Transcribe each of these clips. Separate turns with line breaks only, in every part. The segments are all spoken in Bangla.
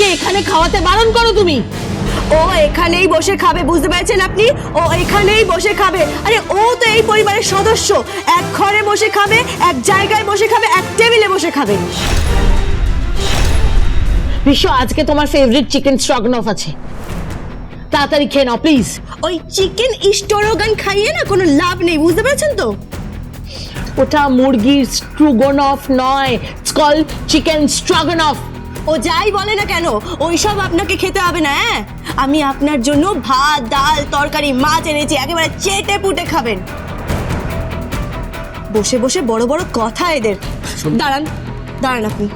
ওকে এখানে খাওয়াতে বারণ করো তুমি?
ও এখানেই বসে খাবে বুঝতে পেরেছেন আপনি? ও এখানেই বসে খাবে। আরে ও তো এই পরিবারের সদস্য। এক ঘরে বসে খাবে এক জায়গায় বসে খাবে এক টেবিলে বসে খাবে।
বিশ্ব আজকে তোমার ফেভারিট চিকেন স্ট্রগনফ আছে। তাড়াতাড়ি খেয়ে নাও প্লিজ
ওই চিকেন ইস্টোরোগান খাইয়ে না কোনো লাভ নেই বুঝতে পেরেছেন তো?
ওটা মুরগির স্ট্রুগনফ নয় ইটস কল চিকেন স্ট্রগনফ
ও যাই বলে না কেন ওইসব আপনাকে খেতে হবে না হ্যাঁ? আমি আপনার জন্য ভাত ডাল তরকারি মাছ এনেছি একেবারে চেটে পুটে খাবেন। বসে বসে বড় বড় কথা এদের। দাঁড়ান দাঁড়ান আপনি।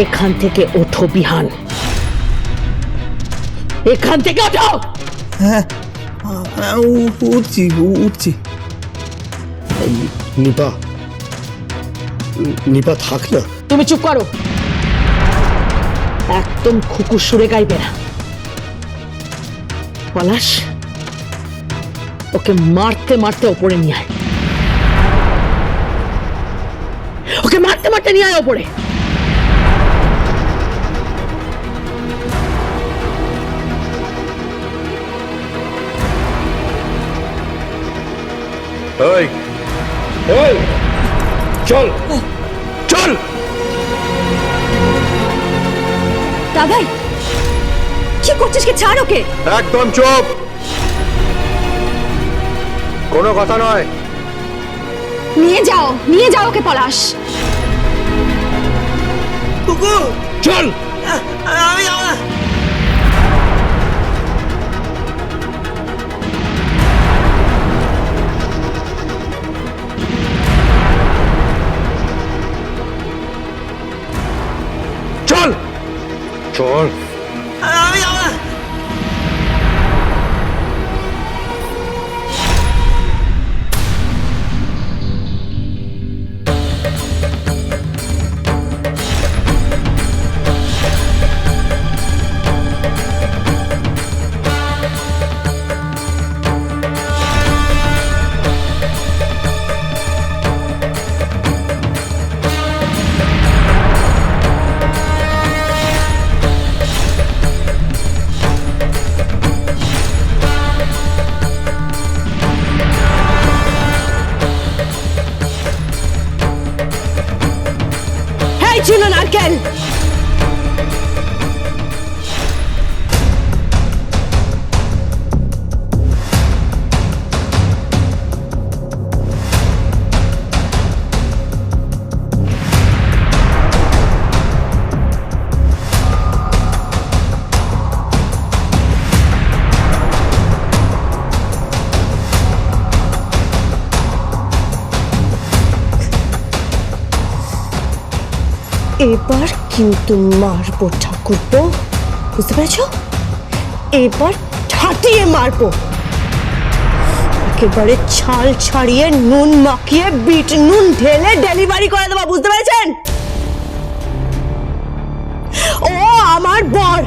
এখান থেকে ওঠো বিহান। এখান থেকে ওঠো
হ্যাঁ উ- উঠছি উঠছি।
নিপা নিপা থাক না।
তুমি চুপ করো। একদম খুকুর সুরে গাইবে না। পলাশ ওকে মারতে মারতে ওপরে নিয়ে আয়। ওকে মারতে মারতে নিয়ে আয় ওপরে।
এই। এই। চল। চল।
দাদাই কি করছিস কি? ছাড় ওকে।
একদম চুপ। কোনো কথা নয়।
নিয়ে যাও নিয়ে যাও ওকে পলাশ।
চল। চল চল
এবার কিন্তু মারবো ঠাকুরপো বুঝতে পেরেছ? এবার ঠাটিয়ে মারবো। একেবারে ছাল ছাড়িয়ে, নুন মাখিয়ে, বিট নুন ঢেলে ডেলিভারি করে দেবো, বুঝতে পেরেছেন? ও আমার বর!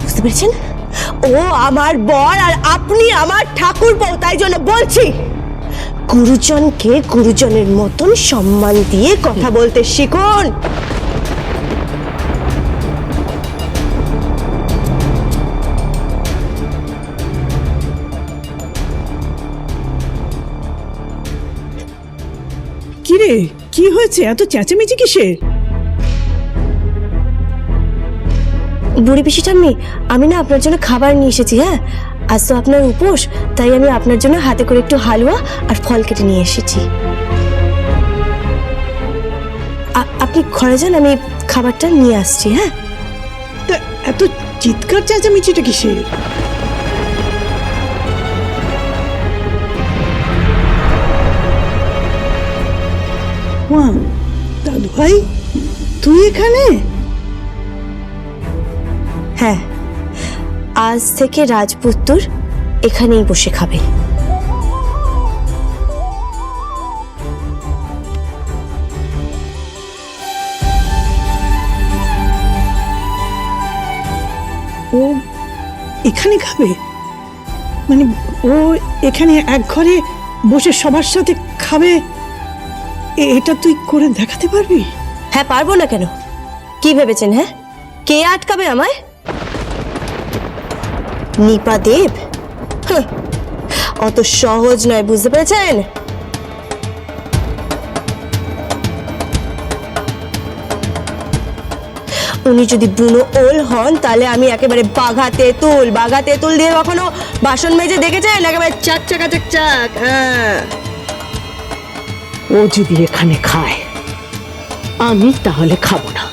বুঝতে পেরেছেন? ও আমার বর আর আপনি আমার ঠাকুর বউ তাই জন্য বলছি। গুরুজনকে গুরুজনের মতন সম্মান দিয়ে কথা বলতে শিখুন।
কি রে কি হয়েছে? এত চেঁচামেচি কিসের?
বুড়ি পিসি ঠাম্মি, আমি না আপনার জন্য খাবার নিয়ে এসেছি হ্যাঁ? আজ তো আপনার উপোস, তাই আমি আপনার জন্য হাতে করে একটু হালুয়া আর ফল কেটে নিয়ে এসেছি। আপনি ঘরে যান, আমি খাবারটা নিয়ে আসছি হ্যাঁ?
তা এত চিৎকার চেঁচামেচিটা কিসের? মা দাদু ভাই তুই এখানে?
হ্যাঁ আজ থেকে রাজপুত্তর এখানেই বসে খাবে।
ও এখানে খাবে? মানে ও এখানে এক ঘরে বসে সবার সাথে খাবে? এটা তুই করে দেখাতে পারবি?
হ্যাঁ পারব না কেন? কি ভেবেছেন হ্যাঁ? কে আটকাবে আমায়? নিপা দেব অত সহজ নয়, বুঝতে পেরেছেন? উনি যদি বুনো ওল হন, তাহলে আমি একেবারে বাঘা তেঁতুল বাঘা তেঁতুল দিয়ে কখনো বাসন মেজে দেখেছেন? একেবারে চাক, চাকা, চাক চাক হ্যাঁ।
ও যদি এখানে খায়, আমি তাহলে খাব না।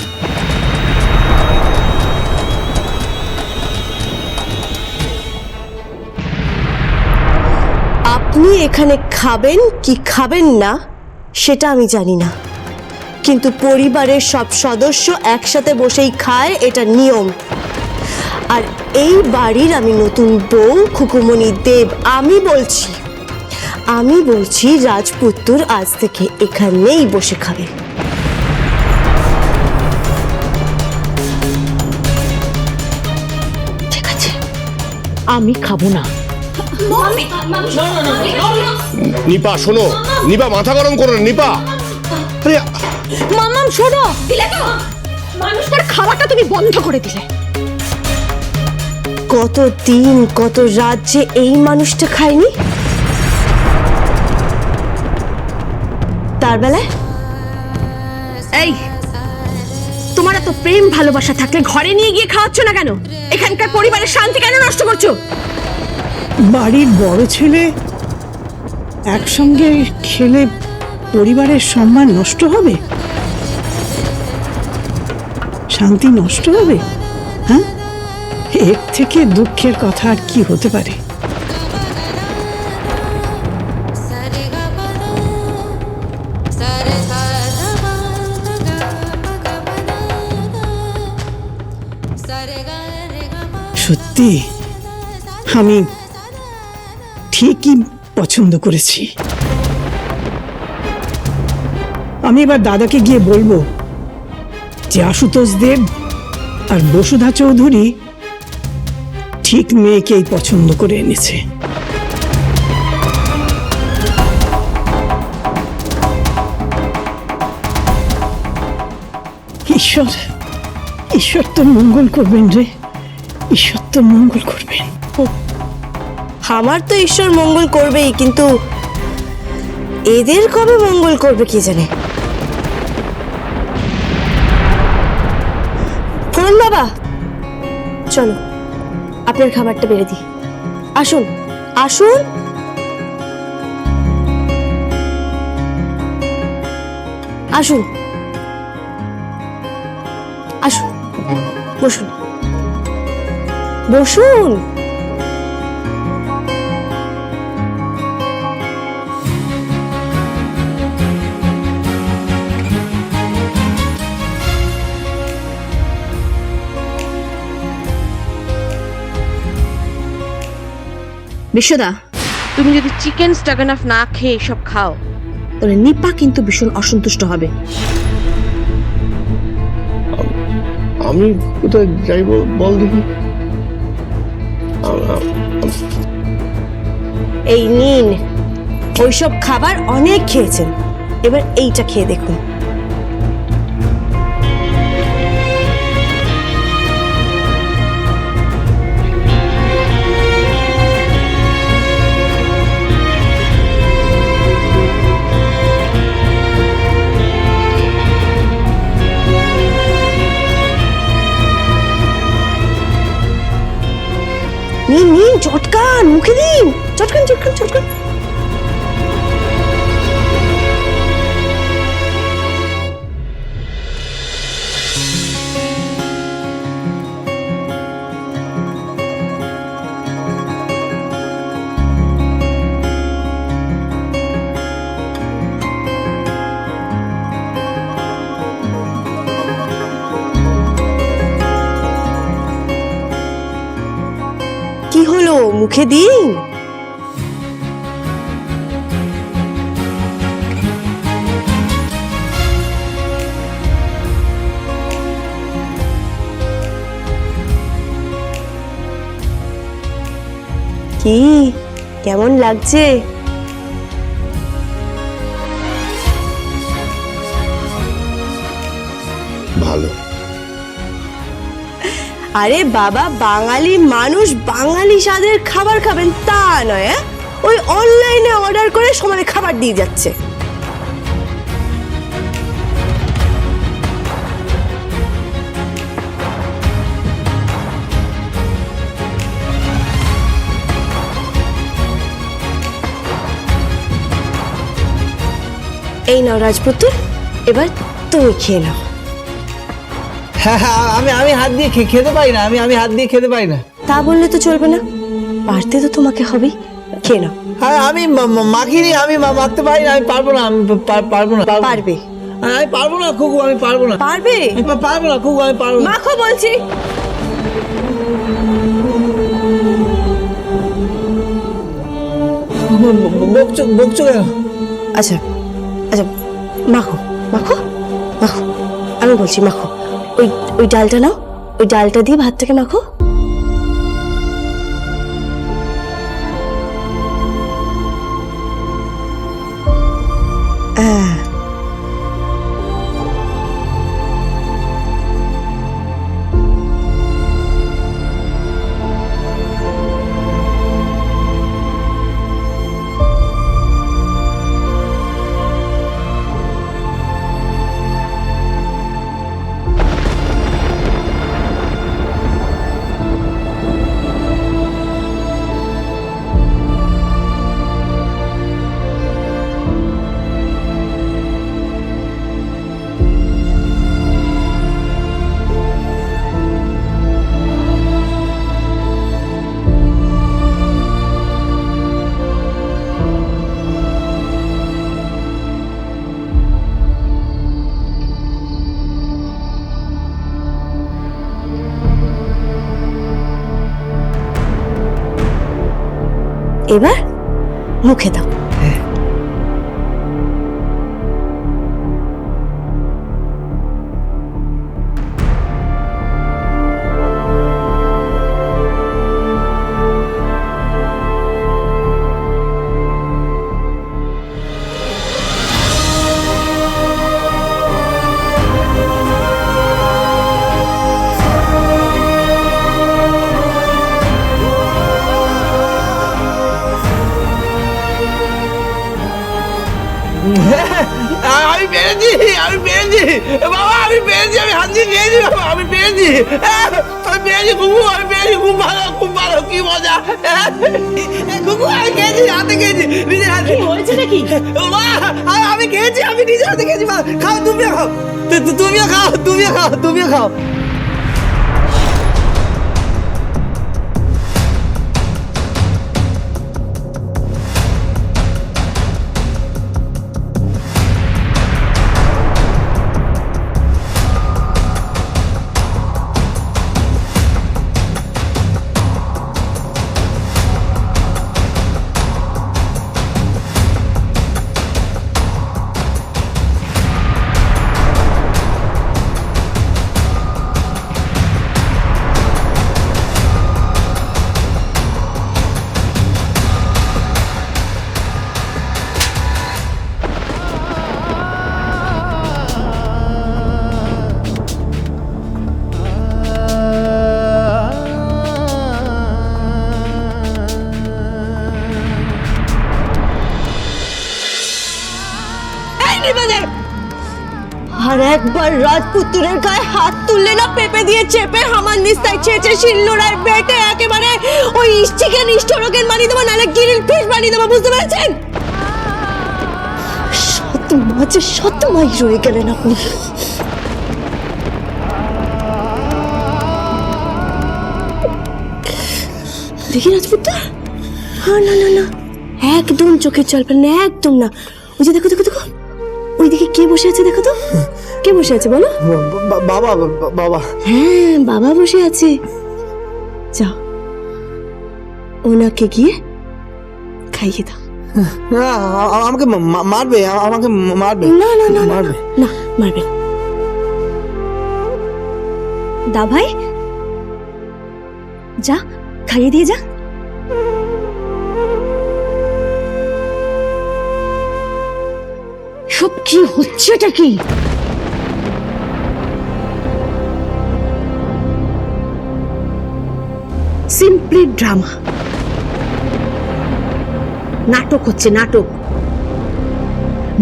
আপনি এখানে খাবেন কি খাবেন না, সেটা আমি জানি না। কিন্তু পরিবারের সব সদস্য একসাথে বসেই খায়, এটা নিয়ম। আর এই বাড়ির আমি নতুন বউ, খুকুমণি দেব, আমি বলছি আমি বলছি রাজপুত্তুর আজ থেকে এখানেই বসে খাবে।
আমি খাব না।
নিপা শোনো। নিপা মাথা গরম করো না, নিপা। আরে
মামাম শোনো।
দিলে তো। মানুষটার খাওয়াটা তুমি বন্ধ করে দিলে।
কত দিন কত রাত যে এই মানুষটা খায়নি? তার বেলায়?
এই তোমার এত প্রেম ভালোবাসা থাকলে ঘরে নিয়ে গিয়ে খাওয়াচ্ছ না কেন? এখানকার পরিবারের শান্তি কেন নষ্ট করছ?
বাড়ির বড় ছেলে একসঙ্গে খেলে পরিবারের সম্মান নষ্ট হবে? শান্তি নষ্ট হবে? হ্যাঁ? এর থেকে দুঃখের কথা আর কি হতে পারে? সত্যি? আমি ঠিকই পছন্দ করেছি। আমি এবার দাদাকে গিয়ে বলব যে আশুতোষ দেব আর বসুধা চৌধুরী ঠিক মেয়েকেই পছন্দ করে এনেছে। ঈশ্বর ঈশ্বর তো মঙ্গল করবেন রে। ঈশ্বর তো মঙ্গল করবেন।
আমার তো ঈশ্বর মঙ্গল করবেই, কিন্তু এদের কবে মঙ্গল করবে কি জানে? ফোরন বাবা! চলো, আপনার খাবারটা বেড়ে দিই। আসুন আসুন! আসুন। আসুন, বসুন। বসুন!
বিশ্বদা তুমি যদি চিকেন স্টাগানাফ না খেয়ে এসব খাও। তাহলে নিপা কিন্তু ভীষণ অসন্তুষ্ট হবে।
আমি কোথায় যাইবো বল দেখি।
এই নিন ওইসব খাবার অনেক খেয়েছেন। এবার এইটা খেয়ে দেখুন। চটকান মুখে দিন। চটকান চটকান চটকান। মুখে দিন কি? কেমন লাগছে? আরে বাবা, বাঙালি মানুষ বাঙালি স্বাদের খাবার খাবেন তা নয় হ্যাঁ? ওই অনলাইনে অর্ডার করে সমানে খাবার দিয়ে যাচ্ছে এই নাও রাজপুত্র, এবার তুমি খেয়ে নাও
হ্যাঁ হ্যাঁ আমি আমি হাত দিয়ে খে- খেতে পারি না আমি আমি হাত দিয়ে খেতে পারি না।
তা বললে তো চলবে না। পারতে তো তোমাকে হবেই। খেয়ে নাও।
হ্যাঁ আমি মা- মা- মাখিনি আমি মা- মাখতে পারি না আমি পারব না আমি পা- পারব না পারব না।
পারবে।
আমি পারব না খুকু আমি পারব না।
পারবে?
আমি পা- পারব না খুকু আমি পারব না।
মাখো বলছি।
ব- ব- বকছো বকছো কেন?
আচ্ছা আচ্ছা মাখো মাখো মাখো। আমি বলছি মাখো। ওই ওই ডালটা নাও। ওই ডালটা দিয়ে ভাতটাকে মাখো। আহ, মুখে দাও
খেয়েছি খাও তুমিও খাও। তুমিও খাও তুমিও খাও তুমিও খাও।
একবার রাজপুত্রের গায়ে হাত তুললে না পেপে দিয়ে চেপে হামার নিস্তায় চেঁচে শিল্লোড়ায় বেটে একেবারে ওই চিকেন ইষ্টরকের বানিয়ে দেবো, নাহলে গিরিল ফিশ বানিয়ে দেবো, বুঝতে পেরেছেন? সত মাঝে সত মাই রয়ে গেলেন আপনি। দেখি রাজপুত্র। হ্যাঁ না না না। একদম চোখের জল ফেলেন একদম না। ওই যে দেখো দেখো দেখো। ওইদিকে কে বসে আছে, দেখো তো? কে বসে আছে বলো?
বাবা বাবা।
হ্যাঁ বাবা বসে আছে। যাও। ওনাকে গিয়ে খাইয়ে দাও।
হ্যাঁ, আমাকে মারবে আমাকে মারবে।
না না না
মারবে।
না মারবে দা ভাই যা খাইয়ে দিয়ে যা।
সব কি হচ্ছে এটা কি? সিম্পলি ড্রামা নাটক হচ্ছে নাটক।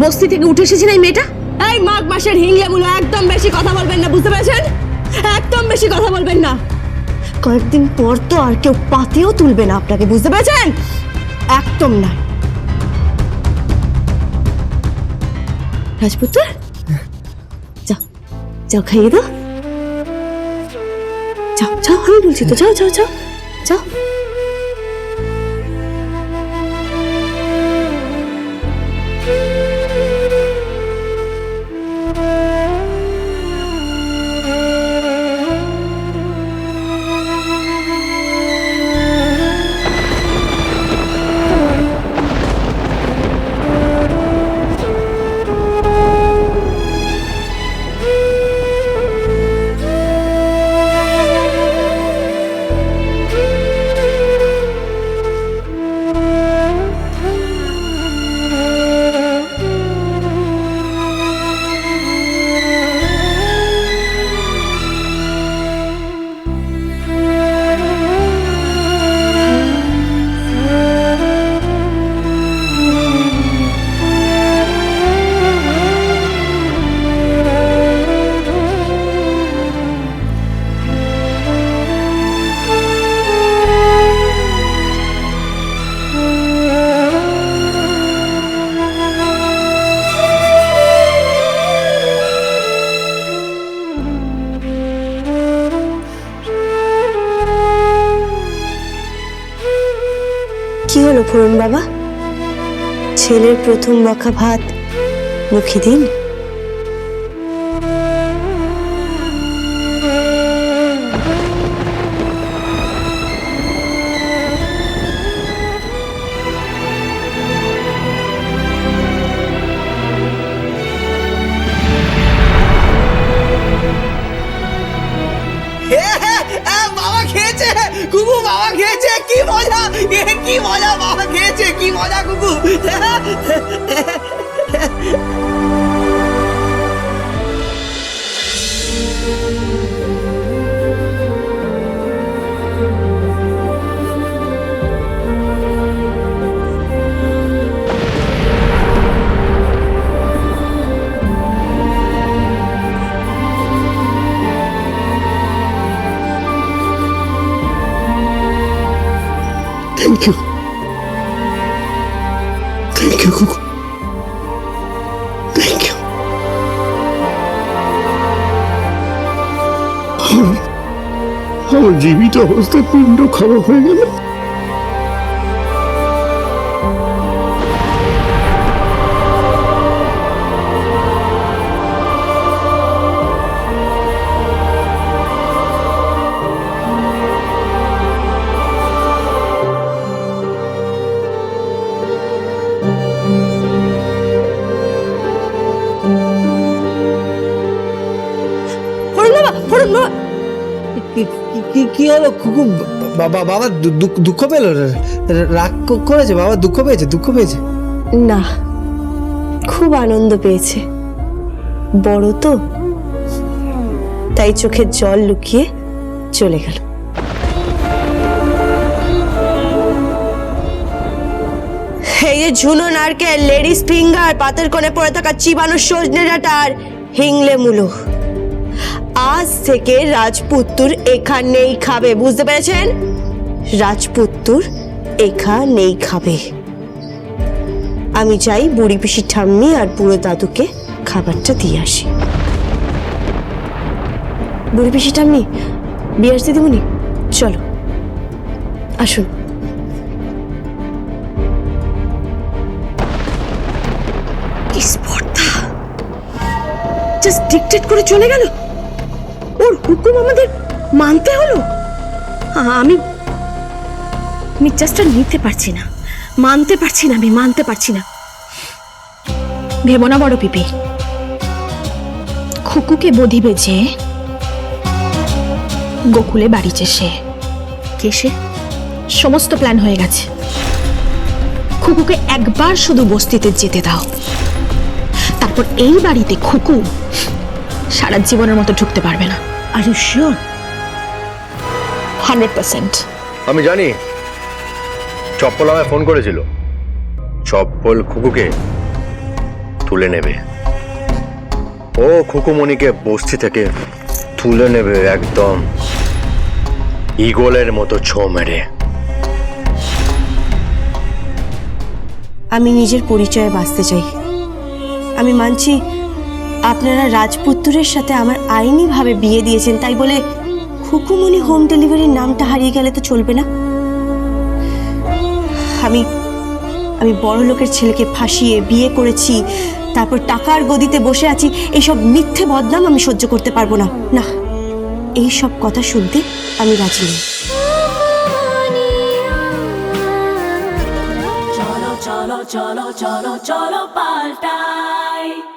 বস্তি থেকে উঠে এসেছে না এই মেয়েটা?
এই মাঘ মাসের হিংলেগুলো একদম বেশি কথা বলবেন না, বুঝতে পেরেছেন? একদম বেশি কথা বলবেন না। কয়েকদিন পর তো আর কেউ পাতেও তুলবে না আপনাকে, বুঝতে পেরেছেন? একদম না। রাজপুত্র? যাও যাও খাইয়ে দাও। যাও যাও, আমি বলছি তো, যাও যাও যাও। যাও প্রথম মাখা ভাত মুখে দিন।
Thank you. থ্যাংক ইউ কুকু। Thank you. আমার জীবিত অবস্থায় পিণ্ড খারাপ হয়ে গেল।
কি, কি- হলো? কুকু বাবা বাবা দুঃখ পেল? রাগ করেছে? বাবা দুঃখ পেয়েছে দুঃখ পেয়েছে?
না, খুব আনন্দ পেয়েছে। বড় তো, তাই চোখের জল লুকিয়ে চলে গেল। এই যে ঝুনো নারকেল, লেডিস ফিঙ্গার পাতের কোণে পড়ে থাকা চিবানো সজনে ডাটার, হিংলে মুলো। আজ থেকে রাজপুত্তুর এখানেই খাবে, বুঝতে পেরেছেন? রাজপুত্তুর এখানেই খাবে। আমি চাই বুড়ি পিসি ঠাম্মি আর বুড়ো দাদুকে খাবারটা দিয়ে আসি। বুড়ি পিসি ঠাম্মি বিয়ার দিদিমণি চলো, আসুন।
জাস্ট ডিকটেট করে চলে গেল? ওর হুকুম আমাদের মানতে হলো? আমি আমি নিতে পারছি না। মানতে পারছি না আমি, মানতে পারছি না। ভেবো না বড় পিপি। খুকুকে বধিবে যে গোকুলে বাড়িছে সে। কে সে? সমস্ত প্ল্যান হয়ে গেছে। খুকুকে একবার শুধু বস্তিতে যেতে দাও।
তারপর এই বাড়িতে খুকু সারা জীবনের মতো ঢুকতে পারবে না।
Are you sure
hundred percent
আমি জানি। চপ্পল আমায় ফোন করেছিল। চপ্পল খুকুকে তুলে নেবে। ও খুকুমণিকে বস্তি থেকে তুলে নেবে একদম। ইগলের মতো ছো মেরে।
আমি নিজের পরিচয়ে বাঁচতে চাই। আমি মানছি আপনারা রাজপুত্রের সাথে আমার আইনিভাবে বিয়ে দিয়েছেন তাই বলে খুকুমনি হোম ডেলিভারির নামটা হারিয়ে গেলে তো চলবে না? আমি আমি বড় লোকের ছেলেকে ফাঁসিয়ে বিয়ে করেছি তারপর টাকার গদিতে বসে আছি এইসব মিথ্যে বদনাম আমি সহ্য করতে পারব না। না এই সব কথা শুনতে আমি রাজি নেই।
cholo, cholo, cholo, cholo, paltai.